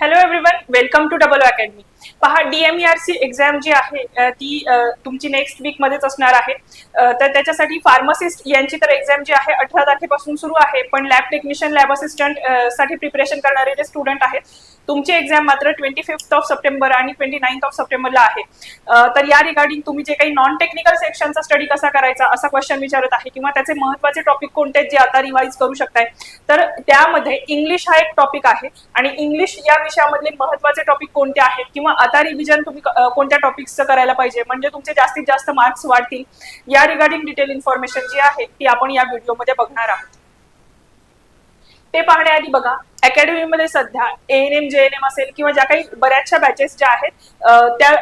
Hello everyone welcome to double academy पहा DMERC exam जी आहे ती तुमची नेक्स्ट वीक मध्येच असणार आहे. तर त्याच्यासाठी फार्मासिस्ट यांची तर एक्झाम जी आहे अठरा तारखेपासून सुरू आहे पण लॅब टेक्निशियन लॅब असिस्टंटसाठी प्रिपरेशन करणारे जे स्टुडंट आहेत तुमची एक्झाम मात्र ट्वेंटी फिफ्थ ऑफ सप्टेंबर आणि ट्वेंटी नाईन्थ ऑफ सप्टेंबरला आहे तर या रिगार्डिंग तुम्ही जे काही नॉन टेक्निकल सेक्शनचा स्टडी कसा करायचा असा क्वेश्चन विचारत आहे किंवा त्याचे महत्त्वाचे टॉपिक कोणते आहेत जे आता रिवाईज करू शकताय तर त्यामध्ये इंग्लिश हा एक टॉपिक आहे आणि इंग्लिश या विषयामध्ये मधले महत्त्वाचे टॉपिक कोणते आहेत? किंवा आता रिव्हिजन तुम्ही कोणत्या टॉपिक्सचं करायला पाहिजे? म्हणजे तुमचे जास्तीत जास्त मार्क्स वाढतील. या रिगार्डिंग डिटेल इन्फॉर्मेशन जी आहे ती आपण या व्हिडिओमध्ये बघणार आहोत. ते पाहण्याआधी बघा अकॅडमीमध्ये सध्या N M J N M असेल किंवा ज्या काही बऱ्याचशा बॅचेस ज्या आहेत त्या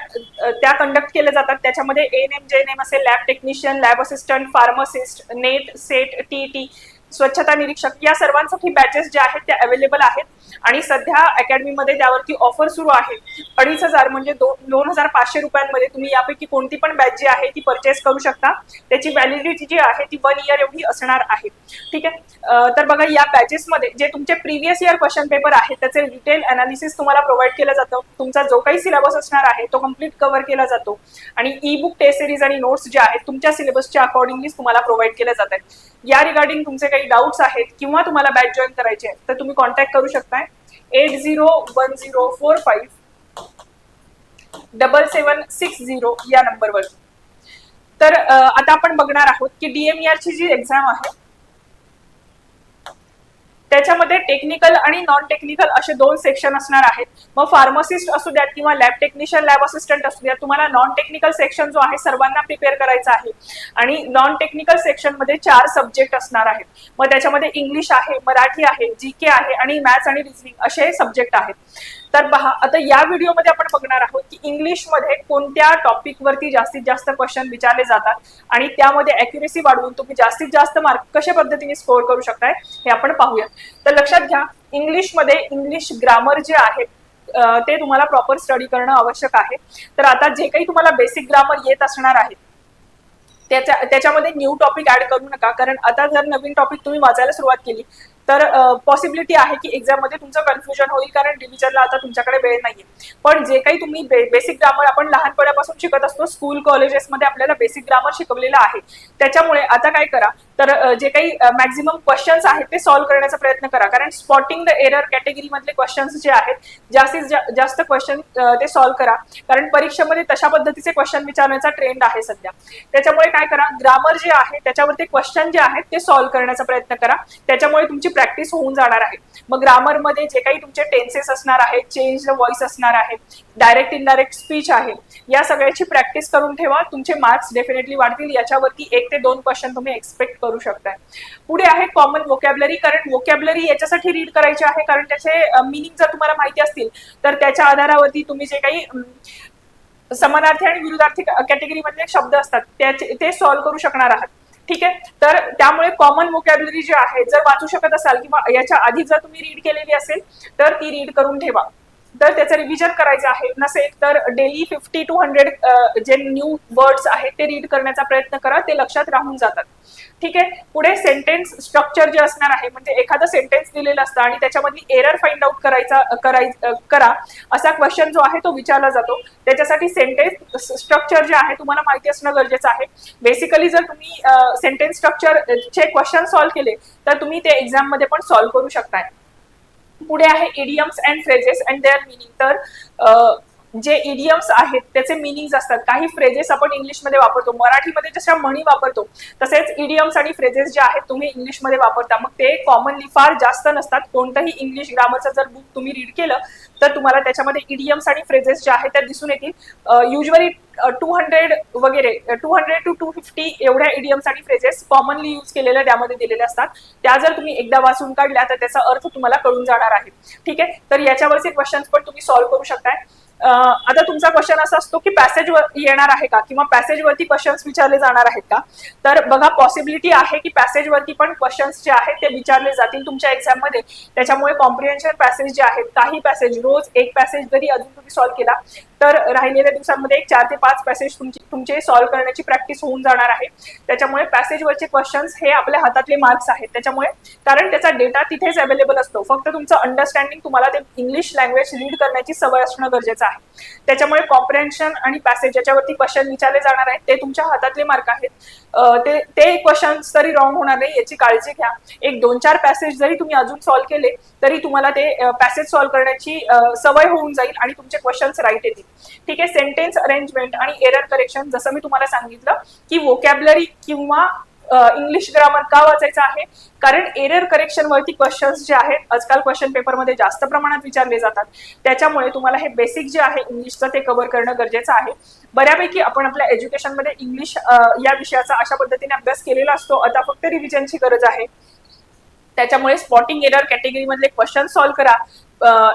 त्या कंडक्ट केल्या जातात. त्याच्यामध्ये N M J N M असेल lab technician lab assistant pharmacist NET SET T T स्वच्छता निरीक्षक या सर्वांसाठी बॅचेस ज्या आहेत त्या अवेलेबल आहेत. आणि सध्या अकॅडमीमध्ये त्यावरती ऑफर सुरू आहे. अडीच हजार म्हणजे दोन दोन हजार पाचशे रुपयांमध्ये तुम्ही यापैकी कोणती पण बॅच जी आहे ती परचेस करू शकता. त्याची व्हॅलिडिटी जी आहे ती वन इयर एवढी असणार आहे. ठीक आहे? तर बघा या बॅचेसमध्ये जे तुमचे प्रिव्हियस इयर क्वेश्चन पेपर आहेत त्याचे डिटेल अनालिसिस तुम्हाला प्रोव्हाइड केलं जातं. तुमचा जो काही सिलेबस असणार आहे तो कंप्लीट कव्हर केला जातो. आणि ई बुक टेस्ट सिरीज आणि नोट्स जे आहेत तुमच्या सिलेबसच्या अकॉर्डिंगलीच तुम्हाला प्रोव्हाइड केल्या जात आहेत. या रिगार्डिंग तुमचे काही डाऊट्स आहेत किंवा तुम्हाला बॅच जॉईन करायचे आहेत तर तुम्ही कॉन्टॅक्ट करू शकताय. Eight zero one zero four five double seven six zero या नंबरवर तर आता आपण बघणार आहोत की डीएमईआरची ची जी एक्झाम आहे त्याच्यामध्ये टेक्निकल आणि नॉन टेक्निकल असे दोन सेक्शन असणार आहेत. मग फार्मासिस्ट असू द्यात किंवा लॅब टेक्निशियन लॅब असिस्टंट असू द्यात तुम्हाला नॉन टेक्निकल सेक्शन जो आहे सर्वांना प्रिपेअर करायचा आहे. आणि नॉन टेक्निकल सेक्शनमध्ये चार सब्जेक्ट असणार आहेत. मग त्याच्यामध्ये इंग्लिश आहे मराठी आहे जी के आहे आणि मॅथ्स आणि रिझनिंग असे सब्जेक्ट आहेत. तर पहा आता या व्हिडिओमध्ये आपण बघणार आहोत की इंग्लिशमध्ये कोणत्या टॉपिक वरती जास्तीत जास्त क्वेश्चन विचारले जातात आणि त्यामध्ये अॅक्युरेसी वाढवून तुम्ही जास्तीत जास्त मार्क कशा पद्धतीने स्कोअर करू शकताय हे आपण पाहूया. तर लक्षात घ्या इंग्लिशमध्ये इंग्लिश ग्रामर जे आहे ते तुम्हाला प्रॉपर स्टडी करणं आवश्यक आहे. तर आता जे काही तुम्हाला बेसिक ग्रामर येत असणार आहे त्याच्या त्याच्यामध्ये न्यू टॉपिक ऍड करू नका. कारण आता जर नवीन टॉपिक तुम्ही वाचायला सुरुवात केली तर पॉसिबिलिटी आहे की एक्झाममध्ये तुमचं कन्फ्युजन होईल कारण डिव्हिजनला आता तुमच्याकडे वेळ नाहीये. पण जे काही तुम्ही बेसिक ग्रामर आपण लहानपणापासून शिकत असतो स्कूल कॉलेजेसमध्ये आपल्याला बेसिक ग्रामर शिकवलेलं आहे. त्याच्यामुळे आता काय करा तर जे काही मॅक्झिमम क्वेश्चन्स आहेत ते सॉल्व्ह करण्याचा प्रयत्न करा. कारण स्पॉटिंग द एरर कॅटेगरी मधले क्वेश्चन्स जे आहेत जास्तीत जास्त क्वेश्चन ते सॉल्व्ह करा. कारण परीक्षेमध्ये तशा पद्धतीचे क्वेश्चन विचारण्याचा ट्रेंड आहे सध्या. त्याच्यामुळे काय करा ग्रामर जे आहे त्याच्यावरती क्वेश्चन जे आहेत ते सॉल्व्ह करण्याचा प्रयत्न करा. त्याच्यामुळे तुमची प्रॅक्टिस होऊन जाणार आहे. मग ग्रामरमध्ये जे काही तुमचे टेन्सेस असणार आहेत चेंज द व्हॉइस असणार आहे डायरेक्ट इनडायरेक्ट स्पीच आहे या सगळ्याची प्रॅक्टिस करून ठेवा. तुमचे मार्क्स डेफिनेटली वाढतील. याच्यावरती एक ते दोन क्वेश्चन तुम्ही एक्सपेक्ट करू शकताय. पुढे आहे कॉमन वोकॅबलरी कारण वोकॅबलरी याच्यासाठी रीड करायचे आहे. कारण त्याचे मिनिंग जर तुम्हाला माहिती असतील तर त्याच्या आधारावरती तुम्ही जे काही समानार्थी आणि विरुद्धार्थी कॅटेगरी मधले शब्द असतात त्याचे ते सॉल्व्ह करू शकणार आहात. ठीक आहे? तर त्यामुळे कॉमन वोकॅबलरी जी आहे जर वाचू शकत असाल किंवा याच्या आधी जर तुम्ही रीड केलेली असेल तर ती रीड करून ठेवा. तर त्याचं रिव्हिजन करायचं आहे नसेल तर डेली फिफ्टी टू हंड्रेड जे न्यू वर्ड्स आहेत ते रीड करण्याचा प्रयत्न करा ते लक्षात राहून जातात. ठीक आहे? पुढे सेंटेन्स स्ट्रक्चर जे असणार आहे म्हणजे एखादं सेंटेन्स दिलेलं असतं आणि त्याच्यामधली एरर फाइंड आउट करायचा कराय करा असा क्वेश्चन जो आहे तो विचारला जातो. त्याच्यासाठी सेंटेन्स स्ट्रक्चर जे आहे तुम्हाला माहिती असणं गरजेचं आहे. बेसिकली जर तुम्ही सेंटेन्स स्ट्रक्चर चे क्वेश्चन सॉल्व्ह केले तर तुम्ही ते एक्झाममध्ये पण सॉल्व्ह करू शकताय. पुढे आहे idioms and phrases and their meaning तर अ, जे इडियम्स आहेत त्याचे मिनिंग्स असतात. काही फ्रेजेस आपण इंग्लिशमध्ये वापरतो मराठीमध्ये जशा म्हणी वापरतो तसेच इडियम्स आणि फ्रेजेस जे आहेत तुम्ही इंग्लिशमध्ये वापरता. मग ते कॉमनली फार जास्त नसतात. कोणतंही इंग्लिश ग्रामरचं जर बुक तुम्ही रीड केलं तर तुम्हाला त्याच्यामध्ये इडियम्स आणि फ्रेजेस ज्या आहेत त्या दिसून येतील. युजली टू हंड्रेड वगैरे two hundred two two fifty एवढ्या इडियम्स आणि फ्रेजेस कॉमनली यूज केलेल्या त्यामध्ये दिलेल्या असतात. त्या जर तुम्ही एकदा वाचून काढल्या तर त्याचा अर्थ तुम्हाला कळून जाणार आहे. ठीक आहे? तर याच्यावरचे क्वेश्चन्स पण तुम्ही सॉल्व्ह करू शकताय. आता तुमचा क्वेश्चन असा असतो की पॅसेज येणार आहे का? किंवा पॅसेज वरती क्वेश्चन्स विचारले जाणार आहेत का? तर बघा पॉसिबिलिटी आहे की पॅसेज वरती पण क्वेश्चन्स जे आहेत ते विचारले जातील तुमच्या एक्झाममध्ये. त्याच्यामुळे कॉम्प्रिहेन्शन पॅसेज जे आहेत काही पॅसेज रोज एक पॅसेज जरी अजून तुम्ही सॉल्व्ह केला तर राहिलेल्या दिवसांमध्ये एक चार ते पाच पॅसेज तुमची तुमचे सॉल्व्ह करण्याची प्रॅक्टिस होऊन जाणार आहे. त्याच्यामुळे पॅसेजवरचे क्वेश्चन्स हे आपल्या हातातले मार्क्स आहेत. त्याच्यामुळे कारण त्याचा डेटा तिथेच अवेलेबल असतो. फक्त तुमचं अंडरस्टँडिंग तुम्हाला ते इंग्लिश लँग्वेज रीड करण्याची सवय असणं गरजेचं आहे. त्याच्यामुळे कॉम्प्रेन्शन आणि पॅसेज ज्याच्यावरती क्वेश्चन विचारले जाणार आहेत ते तुमच्या हातातले मार्क आहेत. ते ते क्वेश्चन्स तरी रॉंग होणार नाही याची काळजी घ्या. एक दोन चार पॅसेज जरी तुम्ही अजून सॉल्व्ह केले तरी तुम्हाला ते पॅसेज सॉल्व्ह करण्याची सवय होऊन जाईल आणि तुमचे क्वेश्चन्स राईट येतील. ठीक आहे सेंटेन्स अरेंजमेंट आणि एरर करेक्शन जसं मी तुम्हाला सांगितलं की वोकॅबलरी किंवा इंग्लिश ग्रामर का वाचायचं आहे? कारण एरर करेक्शन वरती क्वेश्चन्स जे आहेत आजकाल क्वेश्चन पेपरमध्ये जास्त प्रमाणात विचारले जातात. त्याच्यामुळे तुम्हाला हे बेसिक जे आहे इंग्लिशचं ते कव्हर करणं गरजेचं आहे. बऱ्यापैकी आपण आपल्या एज्युकेशनमध्ये इंग्लिश या विषयाचा अशा पद्धतीने अभ्यास केलेला असतो. आता फक्त रिव्हिजनची गरज आहे. त्याच्यामुळे स्पॉटिंग एरर कॅटेगरी मधले क्वेश्चन सॉल्व्ह करा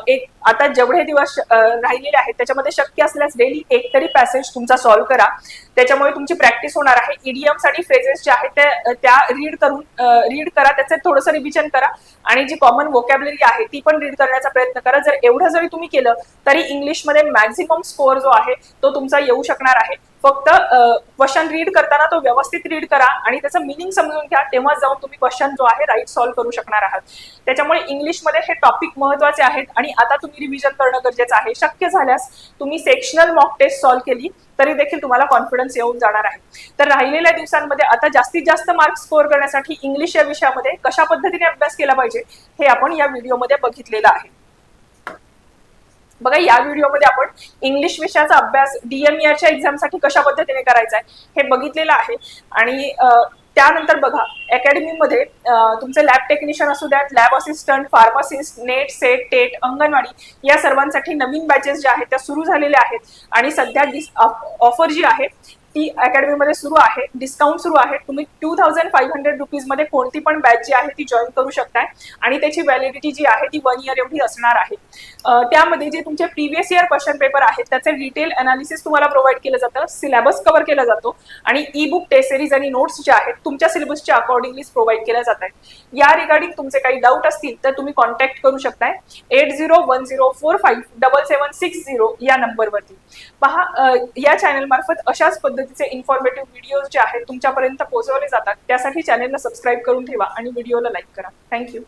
एक आता जेवढे दिवस राहिलेले आहेत त्याच्यामध्ये शक्य असल्यास डेली एक तरी पॅसेज तुमचा सॉल्व्ह करा. त्याच्यामुळे तुमची प्रॅक्टिस होणार आहे. ईडीएम्स आणि फ्रेजेस जे आहेत त्या रीड करून रीड करा. त्याचं थोडंसं रिव्हिजन करा. आणि जी कॉमन वोकॅबलरी आहे ती पण रीड करण्याचा प्रयत्न करा. जर एवढं जरी तुम्ही केलं तरी इंग्लिशमध्ये मॅक्झिमम स्कोअर जो आहे तो तुमचा येऊ शकणार आहे. फक्त क्वेश्चन रीड करताना तो व्यवस्थित रीड करा आणि त्याचं मिनिंग समजून घ्या तेव्हा जाऊन तुम्ही क्वेश्चन जो आहे राईट सॉल्व्ह करू शकणार आहात. त्याच्यामुळे इंग्लिशमध्ये हे टॉपिक महत्त्वाचे आहेत आणि आता तुम्ही रिव्हिजन करणं गरजेचं आहे. शक्य झाल्यास तुम्ही सेक्शनल मॉक टेस्ट सॉल्व्ह केली तरी देखील तुम्हाला कॉन्फिडन्स येऊन जाणार आहे. तर राहिलेल्या दिवसांमध्ये आता जास्तीत जास्त मार्क स्कोअर करण्यासाठी इंग्लिश या विषयामध्ये कशा पद्धतीने अभ्यास केला पाहिजे हे आपण या व्हिडिओमध्ये बघितलेलं आहे. बघा या व्हिडिओमध्ये आपण इंग्लिश विषयाचा अभ्यास डीएमईआरच्या एक्झामसाठी कशा पद्धतीने करायचा आहे हे बघितलेलं आहे. आणि त्यानंतर बघा अकॅडमीमध्ये तुमचे लॅब टेक्निशियन असू द्यात lab assistant pharmacist NET SET TET Anganwadi या सर्वांसाठी नवीन बॅचेस ज्या आहेत त्या सुरू झालेल्या आहेत. आणि सध्या ऑफर जी आहे ती अकॅडमीमध्ये सुरू आहे. डिस्काउंट सुरू आहे. तुम्ही टू थाउजंड फाईव्ह हंड्रेड रुपीजमध्ये कोणती पण बॅच जी आहे ती जॉईन करू शकताय. आणि त्याची व्हॅलिडिटी जी आहे ती वन इयर एवढी असणार आहे. त्यामध्ये जे तुमचे प्रिव्हियस इयर क्वेश्चन पेपर आहेत त्याचे डिटेल अनालिसिस तुम्हाला प्रोव्हाइड केलं जातं. सिलेबस कव्हर केला जातो. आणि ई बुक टेस्ट सिरीज आणि नोट्स जे आहेत तुमच्या सिलेबसच्या अकॉर्डिंगलीच प्रोव्हाइड केल्या जात आहेत या रिगार्डिंग तुमचे काही डाऊट असतील तर तुम्ही कॉन्टॅक्ट करू शकताय. Eight zero one zero four five double seven six zero या नंबरवरती पहा या चॅनल मार्फत अशाच पद्धती पद्धतीचे इन्फॉर्मेटिव्ह व्हिडिओज जे आहेत तुमच्यापर्यंत पोहोचवले जातात त्यासाठी चॅनलला सबस्क्राईब करून ठेवा आणि व्हिडिओला लाईक करा. थँक्यू